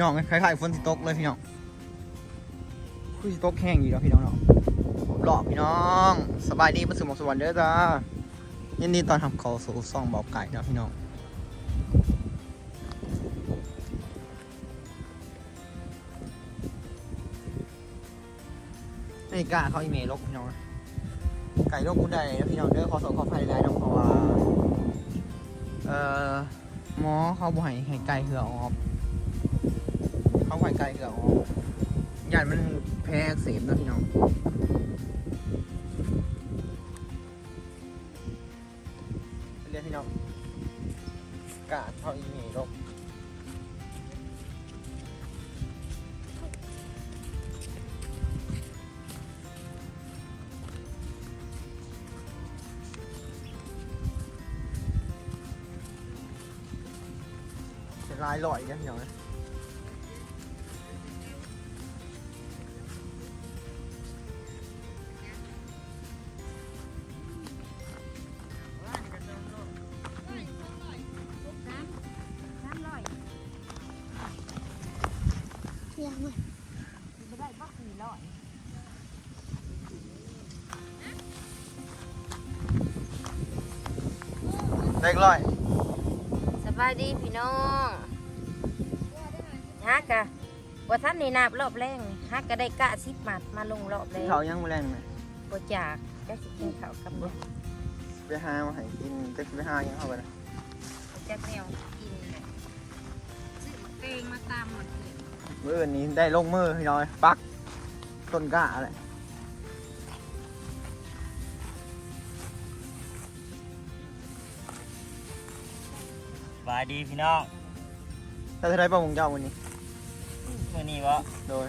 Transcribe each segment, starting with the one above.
ี่น้องคล้ายๆฝนสิตกเลยพี่น้องคุยสิตกแห้งอยู่แล้วพี่น้องเนาะหลอกพี่น้อง สบายดีมาสู่หมอกสวรรค์เด้อจ้ายินดีตอนทำเขาสู่ซ่องเบาไก่นะพี่น้องนี่กล้าเขาอีเมลลกพี่น้องไก่ลกกูได้นะพี่น้องเด้อขอส่งขอไฟได้นะเพราะว่าเอ่อหมอเขาบ่ให้ให้ไก่เหือออก เขาไหวไกลเกือบออกยาดมันแพ้อักเสบนะพี่น้องเรียกพี่น้องกาดเท่าอีเมลกลายลอยกันพี่น้องน เล็กลอยสบายดีพี่น้องฮักกะว่าท่านในนาบรอบแรงนี่ฮักก็ได้กะสิบหมัดมาลงรอบแรกินงเขาวยังไม่แรงไหมบ่จากจะสิกินข้าวกับเนี่ยไปหามาให้กินจะไปหายังเข้าไปนะจะแมวกินเลยซื้อมะเกงมาตามหมดเลยเมื่อนี้ได้ลงมือพี่น้อยปักต้นกล้าอะไร บายดีพี่น้องถ้าจะได้ประมงเจ้าวันนี้มื่อนี้วะโดย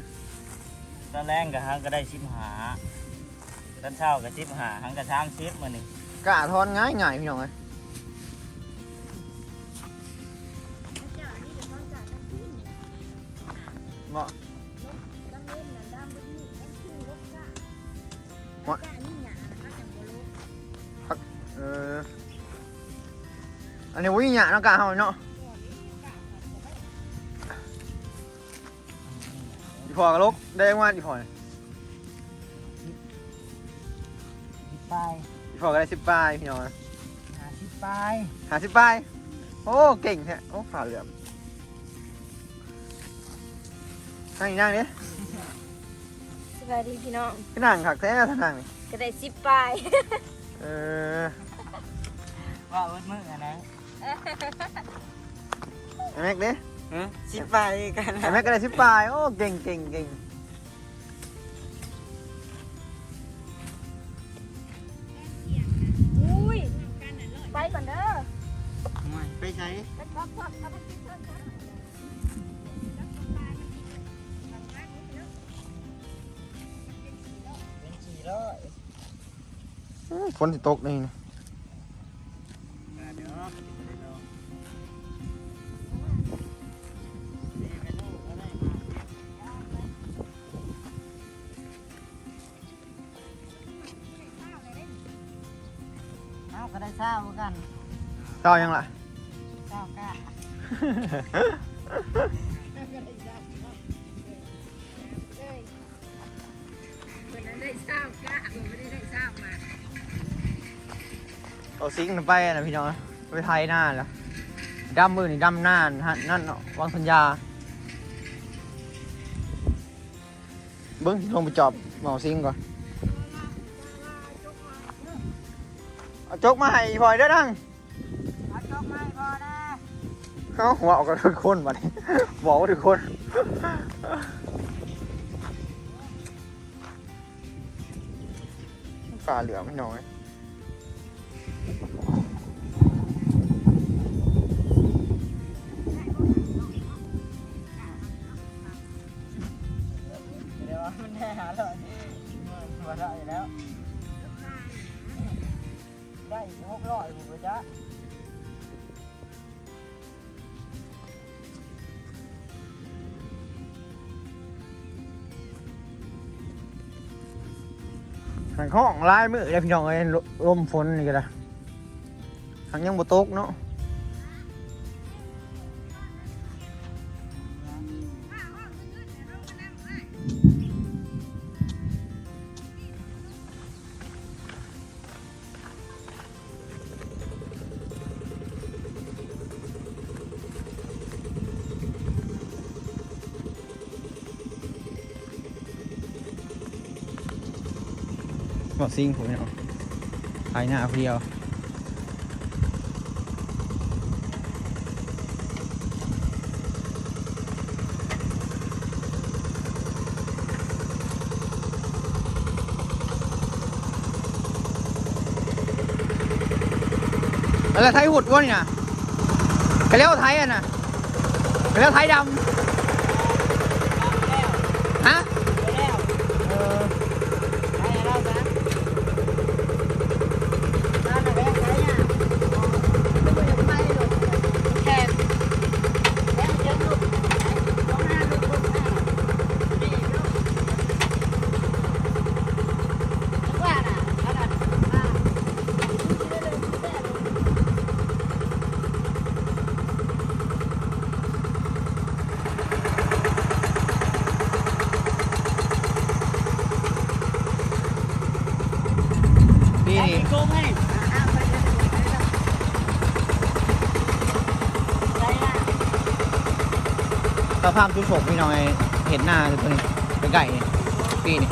ตอนแรกกับฮังก็ได้ชิมหาตอนเช้ากับชิมหาฮังกับช้างชิปมื่อนี้กล้าทอนง่ายง่ายๆพี่น้องเลยเหมาะเนนี้วิ่งหยาเนาะกล้าเฮาเนาะอีพอกระลกได้ยังว่าอีพอเนี่ยสิบปลายอีพอก็ได้สิบปลายพี่น้องนะหาสิบปลายหาสิบปลายโอ้เก่งแท้โอ้ฝ่าเหลือมนั่งอีกนั่งดิสบายดีพี่น้องก็นั่งขักแท้ท่านั่งนี่ก็ได้สิบปลาย เออ ว่าเวิร์ดมืออะนะ ไอ้แม็กดิสิบปลายกันไอ้แม็กก็ได้สิบปลายโอ้เก่งเก่งเก่งอุ้ยไปก่อนเด้อไปใช้ไปพักผ่อนเอาไปกินเถอะนะเป็นสี่ร้อยฝนสิตกนี่นะ ก็ได้เศร้าเหมือนกันเจ้ายังล่ะ เศร้ากะวันนั้นได้เศร้ากะวันไม่ได้ได้เศร้ามาเอาซิงค์ไปนะพี่น้องนะไปไทยหน้าแล้วดำมือนี่ดำหน้าฮะนั่นเนาะวางสัญญา เบิ้งลงไปจอบเหมาซิงค์ก่อน เอาจกมาให้พลอยเด้อดังเอาจบไม่พอนะเขาหัวออกกันทุกคนบัดนี้บอกว่าทุกคนฝ่าเหลือไม่น้อยเดี๋ยวมันแน่หาเลยมาได้แล้ว ได้หกร้อยผมก็จะหันข้องลายมือเลยพี่น้องเอ้ยลลมฝนนี่ก็ได้หันยังบ่ตกเนาะ บอกซิงผมเนาะไปหน้าเดียวอะไรไทยหุดวะนี่นะกระเลี้ยวไทยอะนะกระเลี้ยวไทยดำฮะเออ นี่ โกงให้สภาพทุกศพพี่น้อยเห็นหน้าตัวนี้เป็นไก่นี่ปีนี่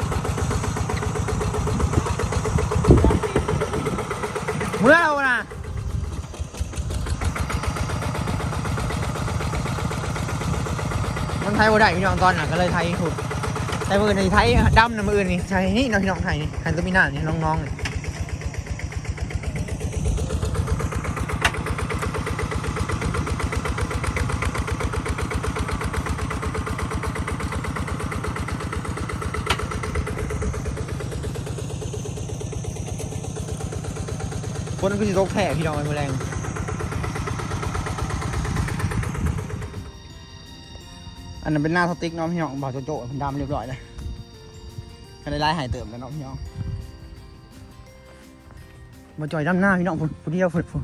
เมื่อเรานะมันไทยบ่ได้พี่น้องตอนน่ะก็เลยไทยถูกแต่มือในไทยดำนะมืออื่นนี่ใช่นี่น้องพี่น้องไทยนี่ไทยตัวมีหน้านี่น้องๆนี่ นก็จะตกแผ่พี่น้องไอ้มือแรงอันนั้นเป็นหน้าสติ๊กเน้องพี่น้องบอกโจโจ้เป็นดำเรียบร้อยเลยก็ได้ไล่หายเติมแล้วเน้องพี่น้องมาจอยดำหน้าพี่น้องผู้เดียวฝึกผู้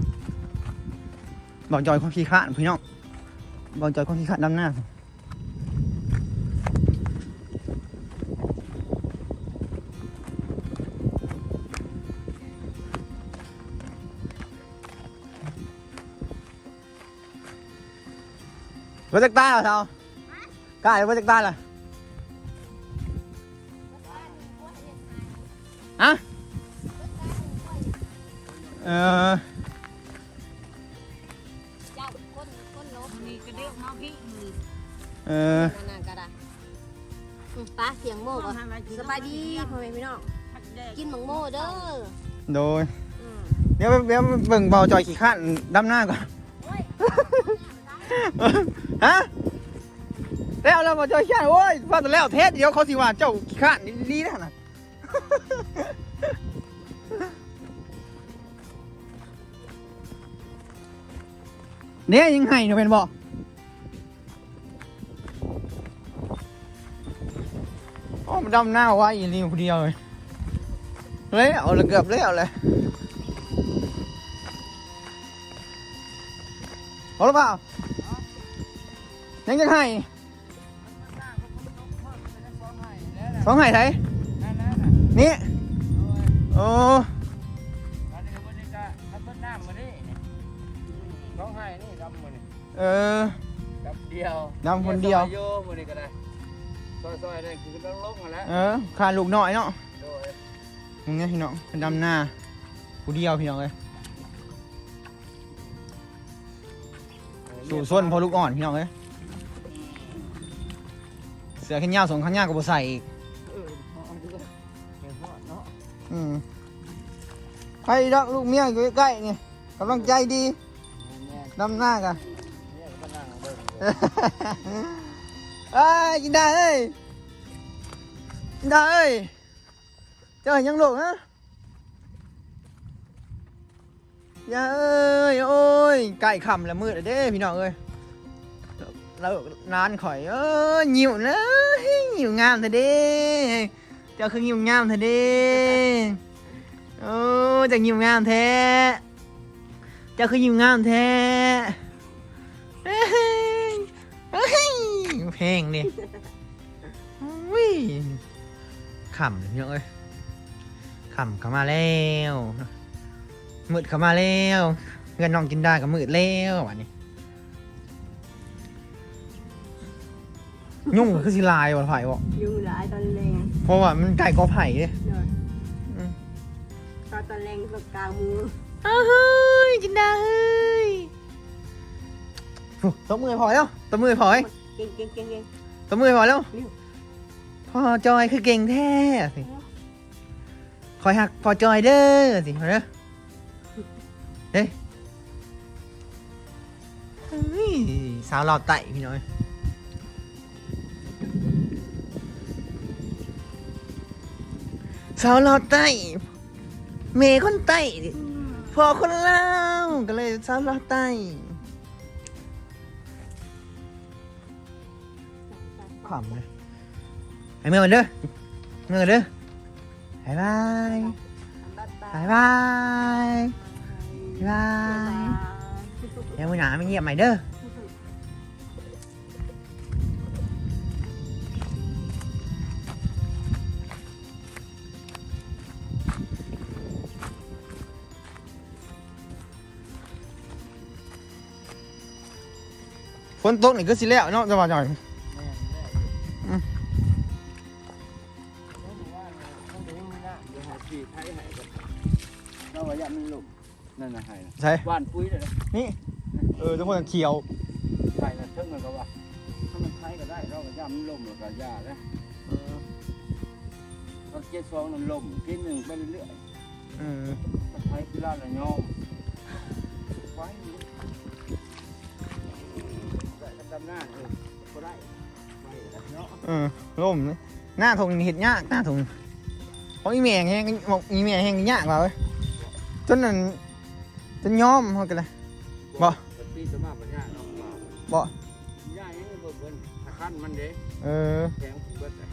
บอกจอยคนขี้ข้านพี่น้องบอกจอยคนขี้ข้านดำหน้า Với tắc ta là sao? Cái với tắc ta là Hả? Ờ เจ้าคนคนลบนี่ก็เรียกน้องพี่มือ Ờ นั่นๆก็ได้อืมป้าเสียงโม่บ่สบายดีพ่อแม่พี่น้องกินหมังโม่เด้อ Rồi อืม Nếu nếu vừng vào tròi ขี้ khát đâm na cả แล้วเราจะยแค่โอ้ยว่าแต่แล้วเทศเดียวเขาสิว่าเจ้าขี้ข้านนี่นะนะเนี่ยยังไงเนี่ยเป็นบ่โอ้มันดำหน้าว่าอีนี่คนเดียวเลยเลยเอาเลยเกือบเลยเอเลยเอาหรือเปล่า ยังจะให้สองไห้ไทยนั่นนั่นน่ะนี่โอ้อันนี้มันนี่ก็ขับต้นน้ำมาดิร้องไห้นี่ดำมือนี่เออดำเดียวดำคนเดียวซอโยมือนี่ก็ได้ซอยๆนี่คือต้องลงมาแล้วเออขาดลูกหน่อยเนาะโดยมึงเนี่ยพี่น้องเป็นดำหน้ากูเดียวพี่น้องเลยสู่ส้นพอลูกอ่อนพี่น้องเลย เสือแขนยาวสองแขนยาวก็บ่ใส่อีกเออเอาดูก่อนเห็นพ่อเนาะอืมใครรักลูกเมียอยู่ใกล้ๆนี่กำลังใจดีแม่ดำหน้ากันเนี่ยก็นั่งเบิ่งเอ้ยกินได้เอ้ยกินได้เอ้ยเจ้าเห็นยังลูกฮะอย่าเอ้ยโอ้ยใกล้ค่ำแล้วมืดแล้วเด้พี่น้องเอ้ย แล้วนานข่อยเอ้ยหิวเลยหิวงามเถอะเด้เจ้าคือหิวงามเถอะเด้โอ้จะหิวงามแท้เจ้าคือหิวงามแท้เฮ้ยเพลงนี่วิ่งขำเยองเอ้ยขำเข้ามาแล้วมืดเข้ามาแล้วเงินน้องกินได้ก็มืดแล้ววันนี้ ยุ่งคือสิลายว่ะไผ่บอกอยู่หลายตอนแรงเพราะว่ามันไก่กอไผ่เลยเนาะตอนแรงกับกลางมืออ้าวเฮ้ยจินดาเฮ้ยฟูตบมือให้พอแล้วตบมือให้พอให้เก่งเก่งเก่งเก่งตบมือให้พอแล้วนิ้วพ่อจอยคือเก่งแท้สิคอยหักพอจอยเด้อสิเอาเด้อเฮ้ยเฮ้ยสาวหลอดไต่พี่น้อย สาวหลอดไต่เมย์คนไต่พอคนลาวก็เลยสาวหลอดไต่ขำเลยไปเมื่อกันเด้อเมื่อกันเด้อบายบายบายบายบายบายเดี๋ยวมือหนาไม่เงียบใหม่เด้อ นตกนี่ก็สิแล้วเนาะจะว่าจังไงเราว่าอย่ามันหลุมนั่นน่ะให้ใช่หว่านปุ๋ยเลยนะนี่เออทุกคนเขียวใส่นะเทิงมันก็ว่าถ้ามันใช้ก็ได้เราก็ย่ามันล่มแล้วก็ย่าแล้วเออเราเจ็ดซองน้ำล่มกินหนึ่งไปเรื่อยเออๆก็ใช้กีฬาละยอมไว้ ใส่ดำหน้าเออก็ได้ไว้แล้วเนาะเออร่มเลยหน้าทงนี่เห็ดยากหน้าทงเพราะอีเมียแห้งบอกอีเมียแห้งยากกว่าเว้ยจนนั่นจนยอมเขากันเลย บ่ เป็นปีสมาปัญญาเนาะว่าบ่ย่ายังบ่เบิ่นถ้าคันมันเด้เออแข็งเบิดเลย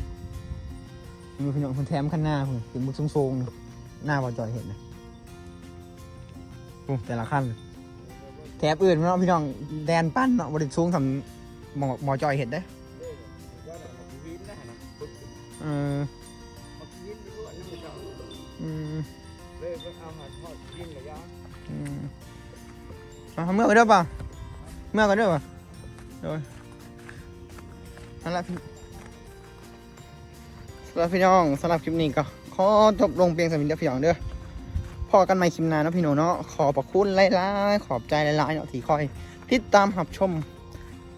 มีพี่น้องคนแถมขั้นหน้าผมเป็นบุกทรงๆนี่หน้าพอจอยเห็นนะปุ๊แต่ละขั้น แถบอื่นเนาะพี่น้องแดนปั้นเนาะบริสูงทำหมอหมอจอยเห็นได้อเอออืมเอาหาทอดกินเลยยาอืมเอาเมื่อกันด้อเปล่าเมื่อกันด้อเปล่าโดยนั่นแหละพี่สำหรับพี่น้องสำหรับคลิปนี้ก็ขอจบลงเพียงสำหรับพี่น้องเด้อ พอกันใหม่คลิปหน้าเนาะพี่น้องเนาะขอบพระคุณหลายๆขอบใจหลายๆเนาะที่คอย ติดตามรับชม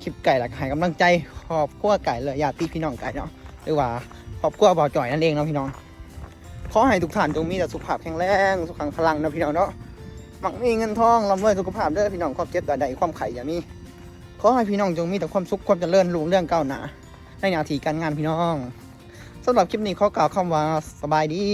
คลิปไก่หลักหายกำลังใจขอบครัวไก่เลยญาติพี่น้องไก่เนาะหรือว่าขอบครัวบ่าวจ่อยนั่นเองเนาะพี่น้องขอให้ทุกท่านจงมีแต่สุขภาพแข็งแรงสุขขังพลังนะพี่น้องเนาะมักมีเงินทองร่ำรวยสุขภาพเด้อพี่น้องความเจ็บใดๆความไข่อย่ามีขอให้พี่น้องจงมีแต่ความสุขความเจริญรุ่งเรื่องก้าวหน้าในหน้าที่การงานพี่น้องสำหรับคลิปนี้ขอกล่าวคำว่าสบายดี